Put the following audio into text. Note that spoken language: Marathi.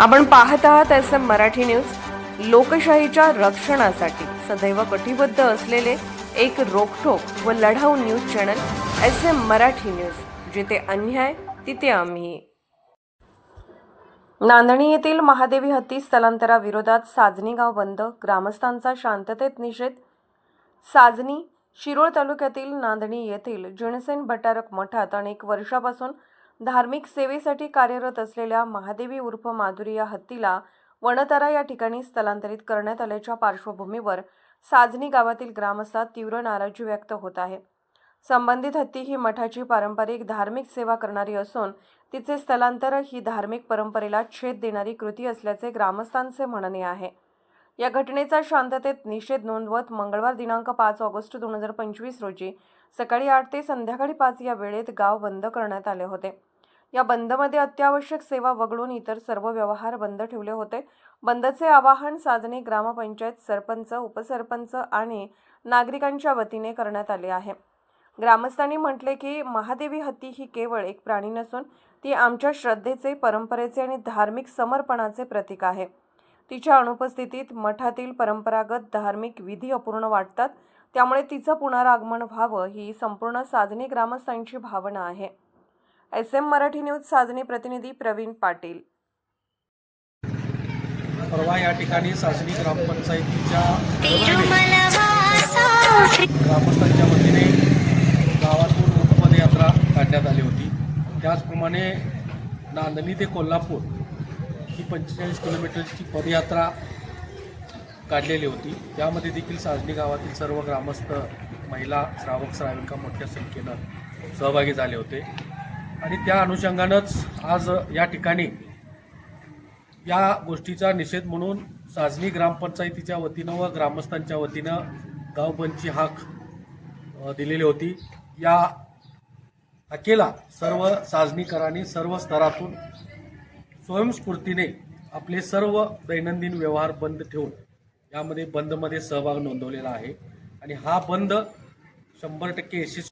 आपण पाहत आहात एस एम मराठी न्यूज. लोकशाहीच्या रक्षणासाठी सदैव कटिबद्ध असलेले एक रोखोक व लढाऊ news channel S M Marathi news. जिथे अन्याय तिथे आम्ही. नांदणी येथील महादेवी हत्ती स्थलांतराविरोधात साजनी गाव बंद ग्रामस्थांचा शांततेत निषेध. साजनी शिरोळ तालुक्यातील नांदणी येथील जिणसेन भटारक मठात अनेक वर्षापासून धार्मिक सेवेसाठी कार्यरत असलेल्या महादेवी उर्फ माधुरी या हत्तीला वणतारा या ठिकाणी स्थलांतरित करण्यात आल्याच्या पार्श्वभूमीवर साजनी गावातील ग्रामस्थात तीव्र नाराजी व्यक्त होत आहे. संबंधित हत्ती ही मठाची पारंपरिक धार्मिक सेवा करणारी असून तिचे स्थलांतर ही धार्मिक परंपरेला छेद देणारी कृती असल्याचे ग्रामस्थांचे म्हणणे आहे. या घटनेचा शांततेत निषेध नोंदवत मंगळवार दिनांक पाच ऑगस्ट दोन हजार पंचवीस रोजी सकाळी आठ ते संध्याकाळी पाच या वेळेत गाव बंद करण्यात आले होते. या बंदमध्ये अत्यावश्यक सेवा वगळून इतर सर्व व्यवहार बंद ठेवले होते. बंदचे आवाहन साधने ग्रामपंचायत सरपंच उपसरपंच आणि नागरिकांच्या वतीने करण्यात आले आहे. ग्रामस्थांनी म्हटले की महादेवी हत्ती ही केवळ एक प्राणी नसून ती आमच्या श्रद्धेचे परंपरेचे आणि धार्मिक समर्पणाचे प्रतीक आहे. तिच्या अनुपस्थितीत मठातील परंपरागत धार्मिक विधी अपूर्ण वाटतात त्यामुळे तिचं पुनरागमन व्हावं ही संपूर्ण साजनी ग्रामस्थांची भावना आहे. S M Marathi news Sajani प्रतिनिधी प्रवीण पाटील. परवा या ठिकाणी सासणी ग्रामपंचायतीच्या तिरुमलवासा ग्रामस्थांच्या वतीने गावातून पदयात्रा काढण्यात आली होती. त्याचप्रमाणे नांदणी ते कोल्हापूर ही पंचेचाळीस किलोमीटरची पदयात्रा काढलेली होती. त्यामध्ये देखील साजणी गावातील सर्व ग्रामस्थ महिला श्रावक श्राविका मोठ्या संख्येनं सहभागी झाले होते. आणि त्या अनुषंगानंच आज या ठिकाणी या गोष्टीचा निषेध म्हणून साजनी ग्रामपंचायतीच्या वतीनं व ग्रामस्थांच्या वतीनं गावबंदची हाक दिलेली होती. या हाकेला सर्व साजनीकरांनी सर्व स्तरातून स्वयंस्फूर्तीने आपले सर्व दैनंदिन व्यवहार बंद ठेवून यामध्ये बंदमध्ये सहभाग नोंदवलेला आहे. आणि हा बंद शंभर टक्के यशस्वी